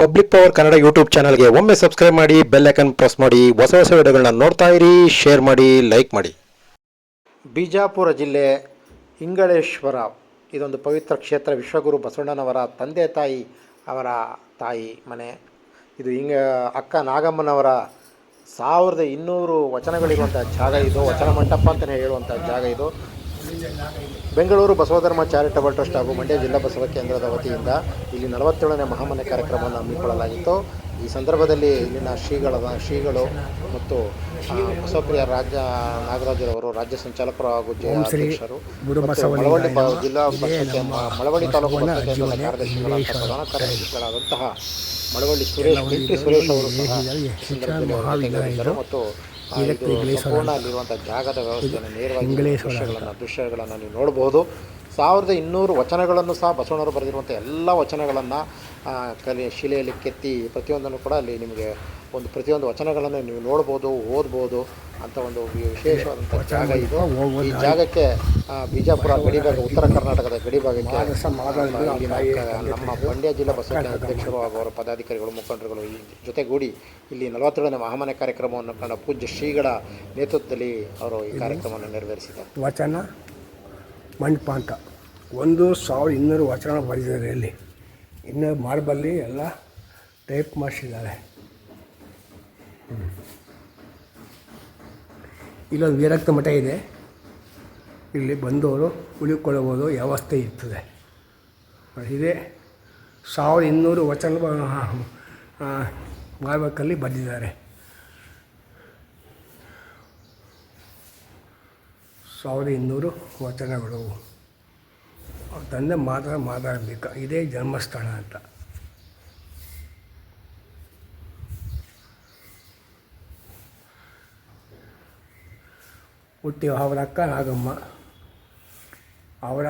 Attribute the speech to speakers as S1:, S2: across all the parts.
S1: Public power Kannada YouTube ಚಾನಲ್ಗೆ ಒಮ್ಮೆ subscribe ಮಾಡಿ ಬೆಲ್ ಐಕನ್ ಪ್ರೆಸ್ ಮಾಡಿ, ಹೊಸ ಹೊಸ ವಿಡಿಯೋಗಳನ್ನ ನೋಡ್ತಾ ಇರಿ ಶೇರ್ ಮಾಡಿ ಲೈಕ್ ಮಾಡಿ. ಬಿಜಾಪುರ ಜಿಲ್ಲೆ ಇಂಗಳೇಶ್ವರ, ಇದೊಂದು ಪವಿತ್ರ ಕ್ಷೇತ್ರ. ವಿಶ್ವಗುರು ಬಸವಣ್ಣನವರ ತಂದೆ ತಾಯಿ, ಅವರ ತಾಯಿ ಮನೆ. ಇದು ಹಿಂಗ ಅಕ್ಕ ನಾಗಮ್ಮನವರ ಸಾವಿರದ ಇನ್ನೂರು ವಚನಗಳಿರುವಂಥ ಜಾಗ ಇದು. ವಚನ ಮಂಟಪ ಅಂತಲೇ ಹೇಳುವಂಥ ಜಾಗ ಇದು. ಬೆಂಗಳೂರು ಬಸವಧರ್ಮ ಚಾರಿಟಬಲ್ ಟ್ರಸ್ಟ್ ಹಾಗೂ ಮಂಡ್ಯ ಜಿಲ್ಲಾ ಬಸವ ಕೇಂದ್ರದ ವತಿಯಿಂದ ಇಲ್ಲಿ ನಲವತ್ತೇಳನೇ ಮಹಾಮನೆ ಕಾರ್ಯಕ್ರಮವನ್ನು ಹಮ್ಮಿಕೊಳ್ಳಲಾಗಿತ್ತು. ಈ ಸಂದರ್ಭದಲ್ಲಿ ಇಲ್ಲಿನ ಶ್ರೀಗಳ ಶ್ರೀಗಳು ಮತ್ತು ಬಸವಪ್ರಿಯ ರಾಜ್ಯ ನಾಗರಾಜರವರು ರಾಜ್ಯ ಸಂಚಾಲಕರು ಹಾಗೂ ಜಿಲ್ಲಾಧ್ಯಕ್ಷರು ಅಧ್ಯಕ್ಷರು ಮಳವಳ್ಳಿ ಜಿಲ್ಲಾ ಮಳವಳ್ಳಿ ತಾಲೂಕು ಕಾರ್ಯದರ್ಶಿಗಳಾದ ಪ್ರಧಾನ ಕಾರ್ಯದರ್ಶಿಗಳಾದಂತಹ ಮಳವಳ್ಳಿ ಸುರೇಶ್ ಸುರೇಶ್ ಅವರು ಮತ್ತು ಇದು ಸಂಪೂರ್ಣ ಅಲ್ಲಿರುವಂಥ ಜಾಗದ ವ್ಯವಸ್ಥೆಯನ್ನು ನೇರವಾಗಿ ದೃಶ್ಯಗಳನ್ನು ದೃಶ್ಯಗಳನ್ನು ನೀವು ನೋಡಬಹುದು ಸಾವಿರದ ಇನ್ನೂರು ವಚನಗಳನ್ನು ಸಹ ಬಸವಣ್ಣವರು ಬರೆದಿರುವಂಥ ಎಲ್ಲ ವಚನಗಳನ್ನು ಕಲೆ ಶಿಲೆಯಲ್ಲಿ ಕೆತ್ತಿ ಪ್ರತಿಯೊಂದನ್ನು ಕೂಡ ಅಲ್ಲಿ ನಿಮಗೆ ಒಂದು ಪ್ರತಿಯೊಂದು ವಚನಗಳನ್ನು ನೀವು ನೋಡ್ಬೋದು ಓದ್ಬೋದು ಅಂತ ಒಂದು ವಿಶೇಷವಾದಂಥ ಜಾಗ ಇದು. ಈ ಜಾಗಕ್ಕೆ ಬಿಜಾಪುರ ಗಡಿಭಾಗ ಉತ್ತರ ಕರ್ನಾಟಕದ ಗಡಿಭಾಗಕ್ಕೆ ನಮ್ಮ ಮಂಡ್ಯ ಜಿಲ್ಲಾ ಬಸವಣ್ಣ ಅಧ್ಯಕ್ಷರು ಹಾಗೂ ಅವರ ಪದಾಧಿಕಾರಿಗಳು ಮುಖಂಡರುಗಳು ಈ ಜೊತೆಗೂಡಿ ಇಲ್ಲಿ ನಲವತ್ತೇಳನೇ ಮಹಾಮನೆ ಕಾರ್ಯಕ್ರಮವನ್ನು ಕಂಡ ಪೂಜ್ಯ ಶ್ರೀಗಳ ನೇತೃತ್ವದಲ್ಲಿ ಅವರು ಈ ಕಾರ್ಯಕ್ರಮವನ್ನು ನೆರವೇರಿಸಿದ್ದಾರೆ.
S2: ವಚನ ಮಂಟಪ ಅಂತ ಒಂದು ಸಾವಿರದ ಇನ್ನೂರು ವಚನ ಬರೆದಿದ್ದಾರೆ ಇಲ್ಲಿ. ಇನ್ನೂ ಮಾರ್ಬಲ್ಲಿ ಎಲ್ಲ ಟೈಪ್ ಮಾಡಿಸಿದ್ದಾರೆ. ಇಲ್ಲೊಂದು ವೀರಕ್ತ ಮಠ ಇದೆ. ಇಲ್ಲಿ ಬಂದವರು ಉಳಿಕೊಳ್ಳಬಹುದು, ವ್ಯವಸ್ಥೆ ಇರ್ತದೆ. ಇದೆ ಸಾವಿರದ ಇನ್ನೂರು ವಚನ ಮಾರ್ಬಕ್ಕಲ್ಲಿ ಬರೆದಿದ್ದಾರೆ. ಸಾವಿರದ ಇನ್ನೂರು ವಚನಗಳು. ತಂದೆ ಮಾತ್ರ ಮಾತಾಡಬೇಕು. ಇದೇ ಜನ್ಮಸ್ಥಳ ಅಂತ. ಹುಟ್ಟಿ ಅವರ ಅಕ್ಕ ನಾಗಮ್ಮ. ಅವರ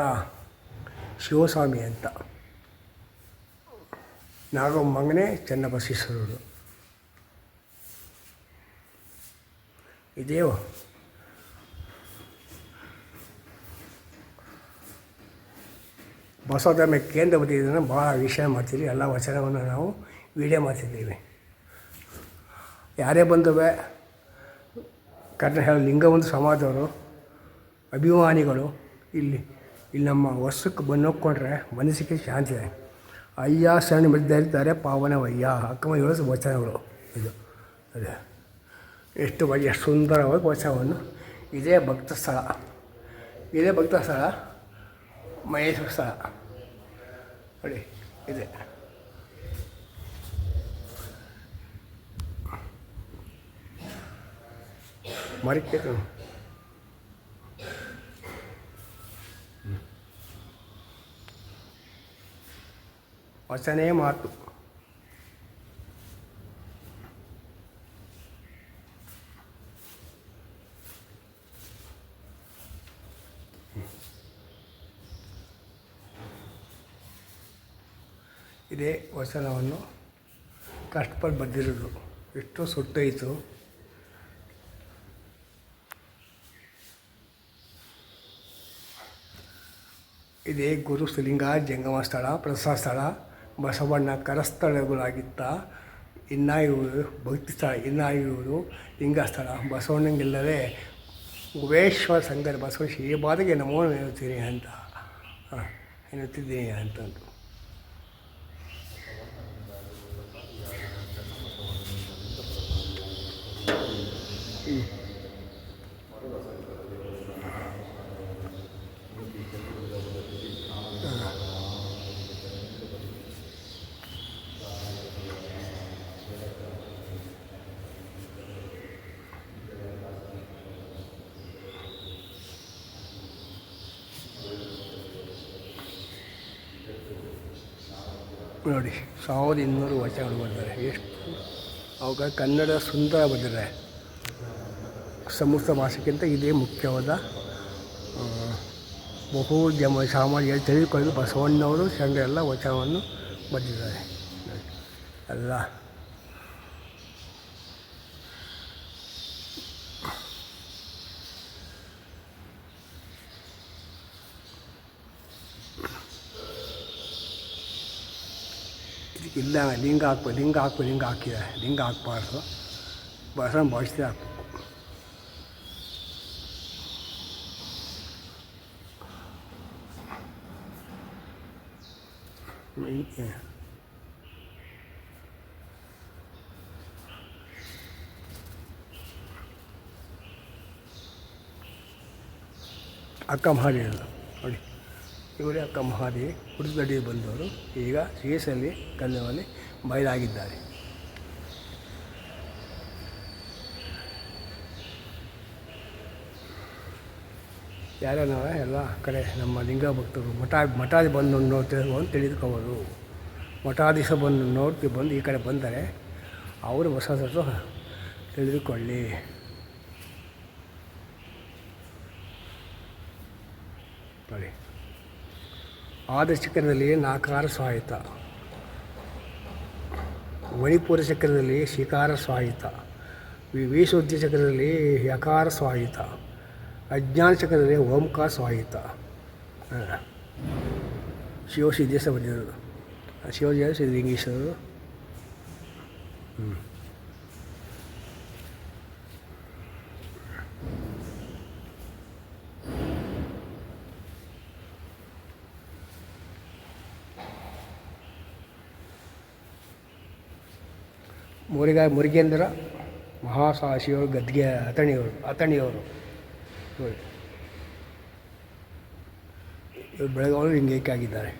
S2: ಶಿವಸ್ವಾಮಿ ಅಂತ. ನಾಗಮ್ಮಗನೇ ಚೆನ್ನಬಸವೇಶ್ವರರು. ಇದೇ ಬಸವಧರ್ಮ ಕೇಂದ್ರ ಬದಿಯನ್ನು ಭಾಳ ವಿಷಯ ಮಾಡ್ತೀವಿ ಎಲ್ಲ ವಚನವನ್ನು ನಾವು ವಿಡಿಯೋ ಮಾಡ್ತಿದ್ದೀವಿ. ಯಾರೇ ಬಂದವೆ ಕರ್ನಾಟಕ ಲಿಂಗವಂತ ಸಮಾಜದವರು, ಅಭಿಮಾನಿಗಳು, ಇಲ್ಲಿ ಇಲ್ಲಿ ನಮ್ಮ ವರ್ಷಕ್ಕೆ ಬಂದೋಗ್ಕೊಂಡ್ರೆ ಮನಸ್ಸಿಗೆ ಶಾಂತಿ ಇದೆ. ಅಯ್ಯ, ಶರಣ ಬಿದ್ದಿದ್ದಾರೆ ಪಾವನವಯ್ಯ. ಅಕ್ಕಮ ಹೇಳೋ ವಚನಗಳು ಇದು. ಅದೇ. ಎಷ್ಟು ಬಗೆ ಎಷ್ಟು ಸುಂದರವಾಗಿ ವಚನವನ್ನು. ಇದೇ ಭಕ್ತ ಸ್ಥಳ ಇದೇ ಭಕ್ತ ಸ್ಥಳ ಮಹೇಶ್ವರ ಸ್ಥಳ. ನೋಡಿ ಇದೆ ಮರಿಕೆ ವಚನೇ ಮಾತು ಇದೇ ವಚನವನ್ನು ಕಷ್ಟಪಟ್ಟು ಬಂದಿರೋದು ಎಷ್ಟು ಸುಟ್ಟೋಯಿತು. ಇದೇ ಗುರು ಶ್ರೀಲಿಂಗ ಜಂಗಮ ಸ್ಥಳ, ಪ್ರಸಾದ ಸ್ಥಳ, ಬಸವಣ್ಣ ಕರಸ್ಥಳಗಳಾಗಿತ್ತ. ಇನ್ನ ಇವರು ಭಕ್ತಿ ಸ್ಥಳ ಇನ್ನ ಇವರು ಲಿಂಗ ಸ್ಥಳ. ಬಸವಣ್ಣಂಗಿಲ್ಲದೆ ಗುಬೇಶ್ವರ ಸಂಗರ ಬಸವ ಬಾಧೆಗೆ ನಮೋ ಎನ್ನುತ್ತೀನಿ ಅಂತ. ಎನ್ನುತ್ತಿದ್ದೀನಿ ಅಂತಂದು ನೋಡಿ, ಸಾವಿರದ ಇನ್ನೂರು ವಚನಗಳು ಬರೆದಿದ್ದಾರೆ ಎಷ್ಟು ಅವಾಗ ಕನ್ನಡ ಸುಂದರ ಬಂದಿದೆ. ಸಮಸ್ತ ಭಾಷೆಗಿಂತ ಇದೇ ಮುಖ್ಯವಾದ ಬಹು ಜಮ ಸಾಮಾನ್ಯ ತೆಗೆದುಕೊಂಡು ಬಸವಣ್ಣವರು ಎಲ್ಲ ವಚನವನ್ನು ಬರೆದಿದ್ದಾರೆ. ಎಲ್ಲ ಇದಕ್ಕೆ ಇಲ್ಲ ಲಿಂಗ ಹಾಕ್ಬೇಕು ಲಿಂಗ ಹಾಕ್ಬೇಕು ಲಿಂಗ ಹಾಕಿದೆ ಲಿಂಗ ಹಾಕ್ಬಾರ್ದು ಬಸವನ ಭಾವಿಸ್ದೆ ಹಾಕ್ಬೇಕು ಹೀಗೆ. ಅಕ್ಕ ಮಹಾದೇವರು ನೋಡಿ ಇವರೇ ಅಕ್ಕ ಮಹಾದೇವಿ ಹುಡುಗಡಿ ಬಂದವರು. ಈಗ ರೇಸಲ್ಲಿ ಕನ್ನಡದಲ್ಲಿ ಬಯಲಾಗಿದ್ದಾರೆ. ಯಾರ್ಯಾರ ಎಲ್ಲ ಕಡೆ ನಮ್ಮ ಲಿಂಗ ಭಕ್ತರು ಮಠ, ಮಠಾದಿ ಬಂದು ನೋಡ್ತಿರೋ ಅಂತ ತಿಳಿದುಕೋಬೋದು ಮಠಾಧೀಶ ಬಂದು ನೋಡ್ತಿ ಬಂದು ಈ ಕಡೆ ಬಂದರೆ ಅವರು ಹೊಸ ಹೊಸ ತಿಳಿದುಕೊಳ್ಳಿ. ನೋಡಿ. ಆದ ಚಕ್ರದಲ್ಲಿ ನಾಕಾರ ಸ್ವಾಹಿತ ಮಣಿಪುರ ಚಕ್ರದಲ್ಲಿ ಶಿಕಾರ ಸ್ವಾಹಿತ ವಿವೇಶೋದ್ಯ ಚಕ್ರದಲ್ಲಿ ಯಕಾರ ಸ್ವಾಹಿತ ಅಜ್ಞಾನ ಚಕ್ರದಲ್ಲಿ ಓಂಕಾರ ಸ್ವಾಹಿತ ಹಾಂ. ಶಿವ ಸಿದ್ದೇಶ ಬಂದಿರೋದು ಶಿವಜಿ ಸಿದ್ಧಲಿಂಗೇಶ್ವರರು ಹ್ಞೂ ಮುರುಘಾ ಮುರುಗೇಂದ್ರ ಮಹಾಸಾಹಸಿಯವರು ಗದ್ಗೆ ಅಥಣಿಯವರು ಅಥಣಿಯವರು. ಇವರು ಬೆಳಗಾವಿ ಹಿಂಗೆ ಆಗಿದ್ದಾರೆ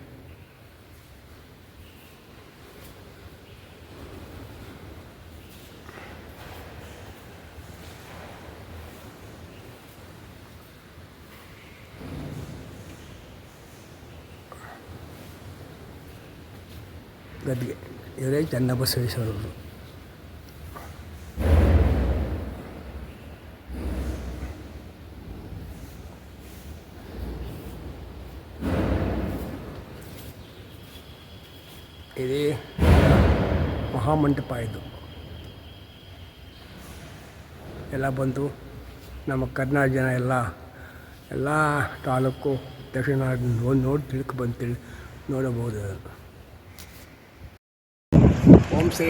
S2: ಗದ್ಗೆ. ಇವರೇ ಚನ್ನಬಸವೇಶ್ವರರು ಇದೇ ಮಹಾಮಂಟಪ ಇದು ಎಲ್ಲ ಬಂದು ನಮ್ಮ ಕರ್ನಾಟಕ ಜನ ಎಲ್ಲ ಎಲ್ಲ ತಾಲೂಕು ದಕ್ಷಿಣ ನೋಡಿ ನೋಡಿ ತಿಳ್ಕೊ ಬಂದು ತಿಳ್ ನೋಡಬಹುದು. ಓಂ ಶ್ರೀ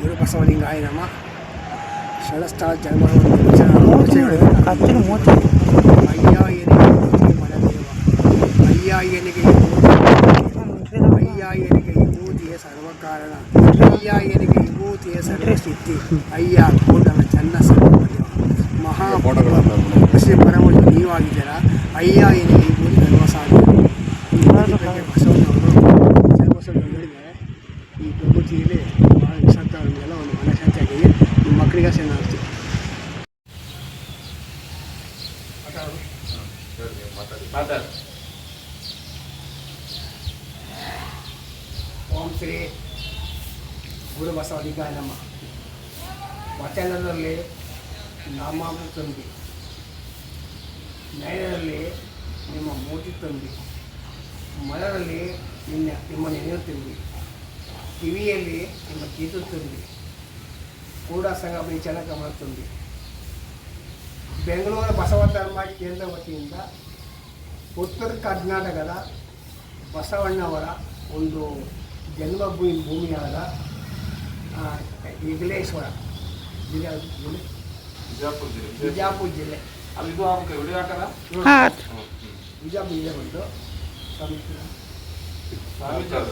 S2: ಗುರುಬಸವಲಿಂಗಾಯ ನಮ. ಶಳಸ್ಥಳ ಜನ್ಮ ಅಯ್ಯ ಏನಿಗೆ ಅಯ್ಯ ಏನಿಗೆ ಸರ್ವಕಾರಣ ಅಯ್ಯ ಎನಿಗೆ ವಿಭೂತಿಯ ಸರ್ವಸಿದ್ಧಿ ಅಯ್ಯ ಕೂಡಲ ಚನ್ನ ಸರ್ವದೇವ ಮಹಾ ಶ್ರೀ ಪರಮಜು ನೀವಾಗಿದ್ದೀರಾ ಅಯ್ಯ ಎನಿಗೆ ನಮ್ಮ ವಚನದಲ್ಲಿ ನಾಮಾಮೃತ ತಂದಿ. ನಯನದಲ್ಲಿ ನಿಮ್ಮ ಮೂತಿ ತಂದಿ. ಮನದಲ್ಲಿ ನಿನ್ನ ನಿಮ್ಮ ನೆನೆಯು ತಂದಿ. ಕಿವಿಯಲ್ಲಿ ನಿಮ್ಮ ಕೀತು ತಂದಿ. ಕೂಡ ಸಂಗಮ ಕಮಲ ತಂದಿ. ಬೆಂಗಳೂರು ಬಸವ ಧರ್ಮ ಕೇಂದ್ರ ವತಿಯಿಂದ ಉತ್ತರ ಕರ್ನಾಟಕದ ಬಸವಣ್ಣವರ ಒಂದು ಜನ್ಮಭೂಮಿ ಭೂಮಿಯಾದ ಜಿಲ್ಲೆ
S3: ಬಿಜಾಪುರ ಜಿಲ್ಲೆ.
S2: ಬಿಜಾಪುರ ಜಿಲ್ಲೆ.
S3: ಅಲ್ಲಿ ಇದು ಆಗ್ಬೇಕು ವಿಡಿಯೋ ಹಾಕಲ್ಲ
S2: ಬಿಜಾಪುರ ಜಿಲ್ಲೆ ಬಂದು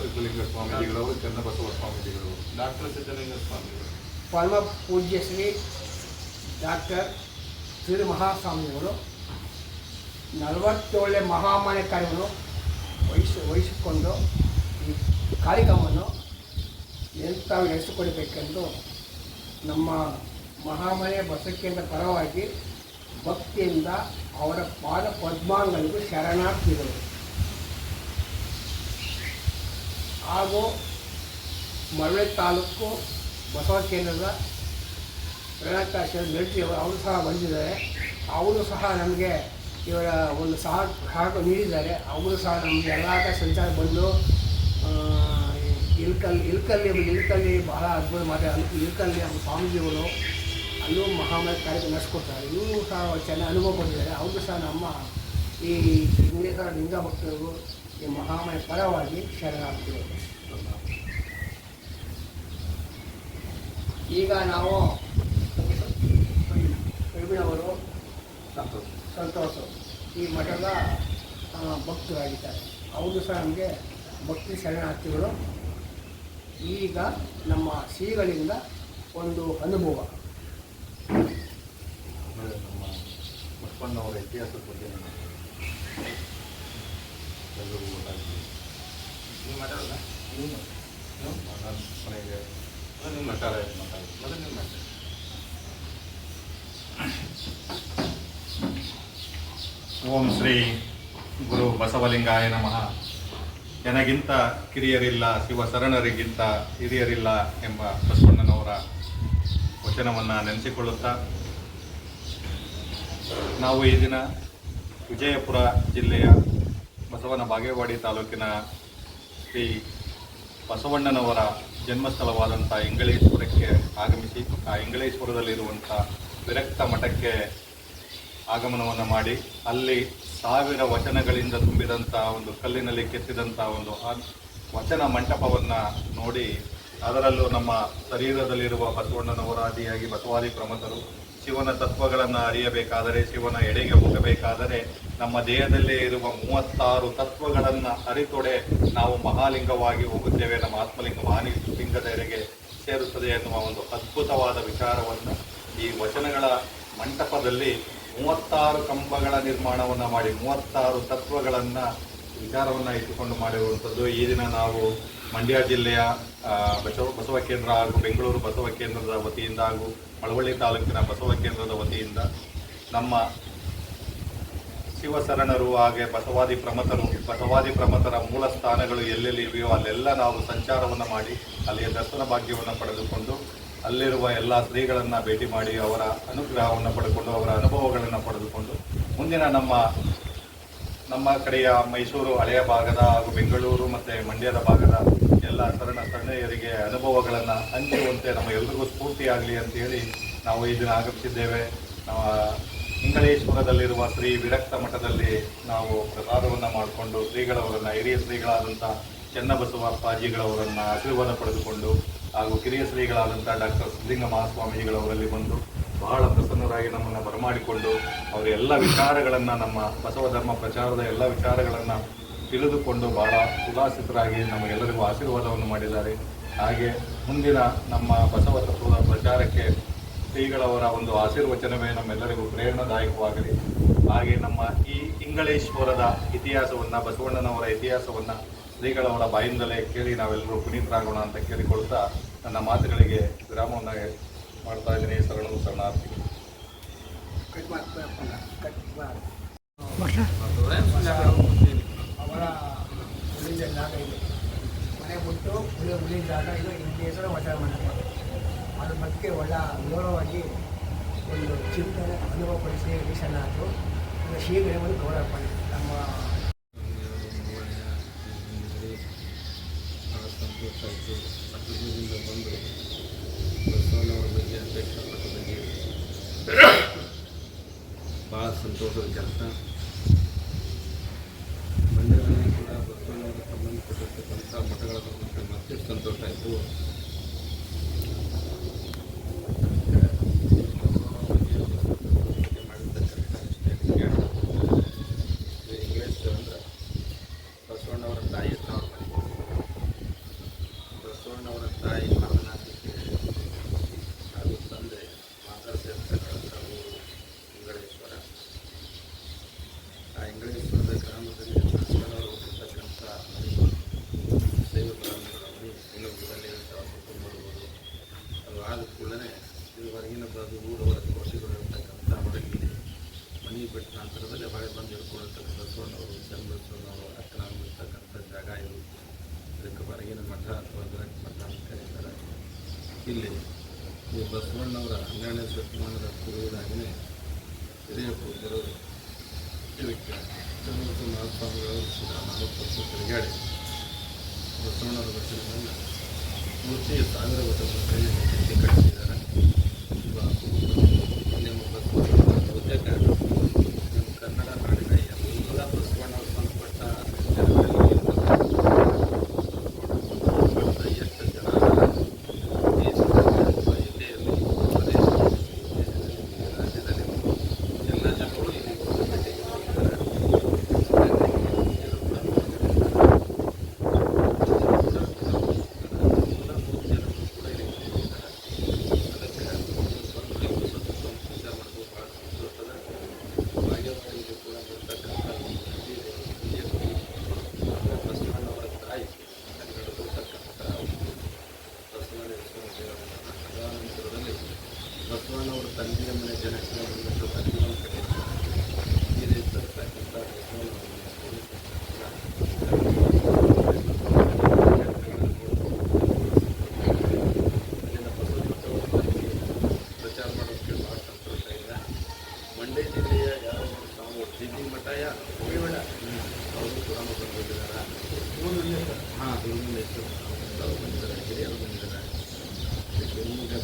S3: ಸಿದ್ದಲಿಂಗ ಸ್ವಾಮೀಜಿಗಳವರು ಚನ್ನಬಸವ ಸ್ವಾಮೀಜಿಗಳು. ಡಾಕ್ಟರ್ ಸಿದ್ದಲಿಂಗ ಸ್ವಾಮಿಗಳು
S2: ಪರಮ ಪೂಜ್ಯ ಶ್ರೀ ಡಾಕ್ಟರ್ ಶ್ರೀ ಮಹಾಸ್ವಾಮಿಗಳು ನಲವತ್ತೇಳನೇ ಮಹಾಮಾನ್ಯ ಕಾರ್ಯವನ್ನು ವಹಿಸಿ ವಹಿಸಿಕೊಂಡು ಈ ಕಾರ್ಯಕ್ರಮವನ್ನು ತಾವು ನಡೆಸಿಕೊಡಬೇಕೆಂದು ನಮ್ಮ ಮಹಾಮಯ ಬಸಕ್ಕಿಯಿಂದ ಪರವಾಗಿ ಭಕ್ತಿಯಿಂದ ಅವರ ಪಾದ ಪದ್ಮಾಂಗನಿಗೂ ಶರಣಾರ್ಥಿಗಳು. ಹಾಗೂ ಮರಳೆ ತಾಲೂಕು ಬಸವ ಕೇಂದ್ರದ ಪ್ರಣಾಕಾಶ ಮಿಲಿಟರಿಯವರು ಅವರು ಸಹ ಬಂದಿದ್ದಾರೆ. ಅವರು ಸಹ ನಮಗೆ ಇವರ ಒಂದು ಸಹ ಸಹಕಾರ ನೀಡಿದ್ದಾರೆ. ಅವರು ಸಹ ನಮಗೆ ಎಲ್ಲ ಸಂಚಾರ ಬಂದು ಆ, ಇಲ್ಕಲ್ಲಿ ಇಳ್ಕಲ್ಲಿ ಇಲ್ಕಲ್ಲಿ ಬಹಳ ಅದ್ಭುತ ಮಾತ್ರ ಇಲ್ಕಲ್ಲಿ ನಮ್ಮ ಸ್ವಾಮೀಜಿಗಳು ಅಲ್ಲೂ ಮಹಾಮಾರಿ ಕಾರ್ಯಕ್ರಮ ನಡೆಸ್ಕೊಡ್ತಾರೆ. ಇವರು ಸಹ ಚೆನ್ನಾಗಿ ಅನುಭವ ಕೊಟ್ಟಿದ್ದಾರೆ ಅವರು ಸಹ ನಮ್ಮ ಈ ಲಿಂಗೇಶ್ವರ ಲಿಂಗ ಭಕ್ತರು ಈ ಮಹಾಮಾರಿ ಪರವಾಗಿ ಶರಣಾಗ್ತಿದೆ ಈಗ ನಾವು ಪ್ರವೀಣವರು
S3: ಸಂತೋಷ.
S2: ಸಂತೋಷ್ ಈ ಮಠದ ಭಕ್ತರಾಗಿದ್ದಾರೆ. ಅವರು ಸಹ ನಮಗೆ ಭಕ್ತಿ ಶರಣಾರ್ಥಿಗಳು. ಈಗ ನಮ್ಮ ಶ್ರೀಗಳಿಂದ ಒಂದು ಅನುಭವ.
S3: ನಮ್ಮ ಬಸವಣ್ಣವರ ಇತಿಹಾಸದ ಬಗ್ಗೆ ನಾನು ಎಲ್ಲರಿಗೂ ಗೊತ್ತಾಗಿದೆ ನೀವು ಮಾತಾಡಲ್ಲ ನೀವು ನನ್ನ ಮನೆಗೆ ಅದು ನಿಮ್ಮ ನಕಾರ ಮಾತಾಡೋದು ಮೊದಲು ನಿಮ್ಮ ಮಾತಾಡಿ ಓಂ ಶ್ರೀ ಗುರು ಬಸವಲಿಂಗಾಯ ನಮಃ. ನನಗಿಂತ ಕಿರಿಯರಿಲ್ಲ, ಶಿವಶರಣರಿಗಿಂತ ಹಿರಿಯರಿಲ್ಲ ಎಂಬ ಬಸವಣ್ಣನವರ ವಚನವನ್ನು ನೆನೆಸಿಕೊಳ್ಳುತ್ತಾ, ನಾವು ಈ ದಿನ ವಿಜಯಪುರ ಜಿಲ್ಲೆಯ ಬಸವನ ಬಾಗೇವಾಡಿ ತಾಲೂಕಿನ ಶ್ರೀ ಬಸವಣ್ಣನವರ ಜನ್ಮಸ್ಥಳವಾದಂಥ ಇಂಗಳೇಶ್ವರಕ್ಕೆ ಆಗಮಿಸಿ, ಆ ಇಂಗಳೇಶ್ವರದಲ್ಲಿರುವಂಥ ವಿರಕ್ತ ಮಠಕ್ಕೆ ಆಗಮನವನ್ನು ಮಾಡಿ, ಅಲ್ಲಿ ಸಾವಿರ ವಚನಗಳಿಂದ ತುಂಬಿದಂಥ ಒಂದು ಕಲ್ಲಿನಲ್ಲಿ ಕೆತ್ತಿದಂಥ ಒಂದು ವಚನ ಮಂಟಪವನ್ನು ನೋಡಿ, ಅದರಲ್ಲೂ ನಮ್ಮ ಶರೀರದಲ್ಲಿರುವ ಬಸವಣ್ಣನವರ ಆದಿಯಾಗಿ ಬಸವಾದಿ ಪ್ರಮತರು ಶಿವನ ತತ್ವಗಳನ್ನು ಅರಿಯಬೇಕಾದರೆ, ಶಿವನ ಎಡೆಗೆ ಹೋಗಬೇಕಾದರೆ, ನಮ್ಮ ದೇಹದಲ್ಲೇ ಇರುವ ಮೂವತ್ತಾರು ತತ್ವಗಳನ್ನು ಅರಿತೊಡೆ ನಾವು ಮಹಾಲಿಂಗವಾಗಿ ಹೋಗುತ್ತೇವೆ, ನಮ್ಮ ಆತ್ಮಲಿಂಗ ಮಹಾನಿ ಲಿಂಗದ ಎಡೆಗೆ ಸೇರುತ್ತದೆ ಎನ್ನುವ ಒಂದು ಅದ್ಭುತವಾದ ವಿಚಾರವನ್ನು ಈ ವಚನಗಳ ಮಂಟಪದಲ್ಲಿ ಮೂವತ್ತಾರು ಕಂಬಗಳ ನಿರ್ಮಾಣವನ್ನು ಮಾಡಿ, ಮೂವತ್ತಾರು ತತ್ವಗಳನ್ನು ವಿಚಾರವನ್ನು ಇಟ್ಟುಕೊಂಡು ಮಾಡಿರುವಂಥದ್ದು. ಈ ದಿನ ನಾವು ಮಂಡ್ಯ ಜಿಲ್ಲೆಯ ಬಸವ ಬಸವ ಕೇಂದ್ರ ಹಾಗೂ ಬೆಂಗಳೂರು ಬಸವ ಕೇಂದ್ರದ ವತಿಯಿಂದ ಹಾಗೂ ಮಳವಳ್ಳಿ ತಾಲೂಕಿನ ಬಸವ ಕೇಂದ್ರದ ವತಿಯಿಂದ ನಮ್ಮ ಶಿವಶರಣರು ಹಾಗೆ ಬಸವಾದಿ ಪ್ರಮತರು, ಬಸವಾದಿ ಪ್ರಮತರ ಮೂಲ ಸ್ಥಾನಗಳು ಎಲ್ಲೆಲ್ಲಿ ಇವೆಯೋ ಅಲ್ಲೆಲ್ಲ ನಾವು ಸಂಚಾರವನ್ನು ಮಾಡಿ, ಅಲ್ಲಿಯ ದರ್ಶನ ಭಾಗ್ಯವನ್ನು ಪಡೆದುಕೊಂಡು ಅಲ್ಲಿರುವ ಎಲ್ಲ ಸ್ತ್ರೀಗಳನ್ನು ಭೇಟಿ ಮಾಡಿ ಅವರ ಅನುಗ್ರಹವನ್ನು ಪಡೆದುಕೊಂಡು ಅವರ ಅನುಭವಗಳನ್ನು ಪಡೆದುಕೊಂಡು, ಮುಂದಿನ ನಮ್ಮ ನಮ್ಮ ಕಡೆಯ ಮೈಸೂರು ಹಳೆಯ ಭಾಗದ ಹಾಗೂ ಬೆಂಗಳೂರು ಮತ್ತು ಮಂಡ್ಯದ ಭಾಗದ ಎಲ್ಲ ಸರಣ ಸಣ್ಣಯರಿಗೆ ಅನುಭವಗಳನ್ನು ಹಂಚುವಂತೆ ನಮ್ಮ ಎಲ್ರಿಗೂ ಸ್ಫೂರ್ತಿಯಾಗಲಿ ಅಂತೇಳಿ ನಾವು ಈ ದಿನ ಆಗಮಿಸಿದ್ದೇವೆ. ನಮ್ಮ ಇಂಗಳೇಶ್ವರದಲ್ಲಿರುವ ಶ್ರೀ ವಿರಕ್ತ ಮಠದಲ್ಲಿ ನಾವು ಪ್ರಸಾದವನ್ನು ಮಾಡಿಕೊಂಡು, ಶ್ರೀಗಳವರನ್ನು, ಹಿರಿಯ ಶ್ರೀಗಳಾದಂಥ ಚೆನ್ನಬಸವ ಅಪ್ಪಾಜಿಗಳವರನ್ನು ಆಶೀರ್ವಾದ ಪಡೆದುಕೊಂಡು ಹಾಗೂ ಕಿರಿಯ ಶ್ರೀಗಳಾದಂಥ ಡಾಕ್ಟರ್ ಸಿದ್ಧಲಿಂಗ ಮಹಾಸ್ವಾಮೀಜಿಗಳವರಲ್ಲಿ ಬಂದು ಬಹಳ ಪ್ರಸನ್ನರಾಗಿ ನಮ್ಮನ್ನು ಬರಮಾಡಿಕೊಂಡು ಅವರ ಎಲ್ಲ ವಿಚಾರಗಳನ್ನು ನಮ್ಮ ಬಸವ ಧರ್ಮ ಪ್ರಚಾರದ ಎಲ್ಲ ವಿಚಾರಗಳನ್ನು ತಿಳಿದುಕೊಂಡು ಬಹಳ ಉಲ್ಲಾಸಿತರಾಗಿ ನಮಗೆಲ್ಲರಿಗೂ ಆಶೀರ್ವಾದವನ್ನು ಮಾಡಿದ್ದಾರೆ. ಹಾಗೆ ಮುಂದಿನ ನಮ್ಮ ಬಸವ ತತ್ವದ ಪ್ರಚಾರಕ್ಕೆ ಶ್ರೀಗಳವರ ಒಂದು ಆಶೀರ್ವಚನವೇ ನಮ್ಮೆಲ್ಲರಿಗೂ ಪ್ರೇರಣಾದಾಯಕವಾಗಲಿ. ಹಾಗೆ ನಮ್ಮ ಈ ಇಂಗಳೇಶ್ವರದ ಇತಿಹಾಸವನ್ನು, ಬಸವಣ್ಣನವರ ಇತಿಹಾಸವನ್ನು ಶ್ರೀಗಳವರ ಬಾಯಿಂದಲೇ ಕೇಳಿ ನಾವೆಲ್ಲರೂ ಪುನೀತರಾಗೋಣ ಅಂತ ಕೇಳಿಕೊಳ್ತಾ ನನ್ನ ಮಾತುಗಳಿಗೆ ವಿರಾಮವನ್ನು ಮಾಡ್ತಾ ಇದ್ದೀನಿ. ಶರಣು ಶರಣಾರ್ಥಿ.
S2: ಅವರ ಬಿಟ್ಟು ಜಾಗ ವಚನ ಅದ್ರ ಬಗ್ಗೆ ಒಳ್ಳೆ ಒಂದು ಚಿಂತನೆ ಅನುಭವಪಡಿಸಿ ರೀಸನ್ನಾತು ಶೀಘ್ರ ಒಂದು ಗೌರವ ಪಡಿ ನಮ್ಮ
S4: ಆಯಿತು ಪಟ್ಟಣದಿಂದ ಬಂದು ಬಸವಣ್ಣವರ ಬಗ್ಗೆ ಅಪೇಕ್ಷೆ ಪಟ್ಟ ಬಗ್ಗೆ ಭಾಳ ಸಂತೋಷದ ಕೆಲಸ ಮಂಡ್ಯದಲ್ಲಿ ಕೂಡ ಬಸವಣ್ಣವರಿಗೆ ಸಂಬಂಧಪಟ್ಟಿರ್ತಕ್ಕಂಥ ಮಠಗಳ ಸಂತೋಷ ಆಯಿತು ಮಾಡಿರ್ತಕ್ಕಂಥ ಇಂಗ್ಲೀಷ್ ಅಂದ್ರೆ ಬಸವಣ್ಣವರ ತಾಯಿ ತವ್ರ ಮನೆ ಬಸವಣ್ಣವರ ತಾಯಿ ಮರಣಾಂತಿಕೆ ಹಾಗೂ ತಂದೆ ಮಾತಾಡ್ತಿರ್ತಕ್ಕಂಥ ಊರು ಇಂಗಳೇಶ್ವರ ಆ ಇಂಗಳೇಶ್ವರದ ಗ್ರಾಮದಲ್ಲಿ ಬಸವಣ್ಣವರು ಹುಟ್ಟಿರ್ತಕ್ಕಂಥ ಮನೆ ಶೈವ ಬ್ರಾಹ್ಮಣರ ಮನೆ ಇನ್ನು ಊರಲ್ಲಿ ಇರ್ತಾವ ಕುಟುಂಬಗಳು ಅದು ಆದ ಕೂಡಲೇ ಇದು ಹೊರಗಿನ ಬದು ಊರು ಹೊರಗೆ ಕೋಶಿಗಳು ಇರ್ತಕ್ಕಂಥ ಹೊರಗಿದೆ ಮನೆ ಬಿಟ್ಟ ನಂತರದಲ್ಲಿ ಹೊಳೆ ಬಂದು ಹಿಡ್ಕೊಂಡಿರ್ತಕ್ಕಂಥ ಬಸವಣ್ಣವರು ಚನ್ನಬಸವಣ್ಣವರು ಅಕ್ಕನಾಗಿರ್ತಕ್ಕಂಥ ಜಾಗ ಇದು ಇದಕ್ಕೆ ಹೊರಗಿನ ಮಠ ಅಥವಾ ವಿರಕ್ತ ಮಠ ಅಂತ ಕರೀತಾರೆ. ಇಲ್ಲಿ ಈ ಬಸವಣ್ಣವರ ಹನ್ನೆರಡನೇ ಶತಮಾನದ ಪೂರ್ವದಾಗಿನೇ ಹಿರಿಯ ಪೂಜ್ಯರು ಇದಕ್ಕೆ ಚನ್ನಬಸವ ಮಹಾಸ್ವಾಮಿಗಳು ಸುಧಾ ನಲವತ್ತು ವರ್ಷ ತಿರುಗಾಡಿ ಬಸವಣ್ಣವರ ವಚನವನ್ನು ಮೂರ್ತಿ ಸಾವಿರ ವಚನಗಳ ಕೈಯಲ್ಲಿ ಕೆತ್ತಿ ರಾಮನಗರದಲ್ಲಿ ಬಸವಣ್ಣವ್ರ ತಂದೆಯ ಮನೆ ಜನಕ್ಕೆ ಬಂದಂಥ ತಂದೆಯನ್ನು ಈ ರೀತಿ ಬಸವಣ್ಣವರಿಗೆ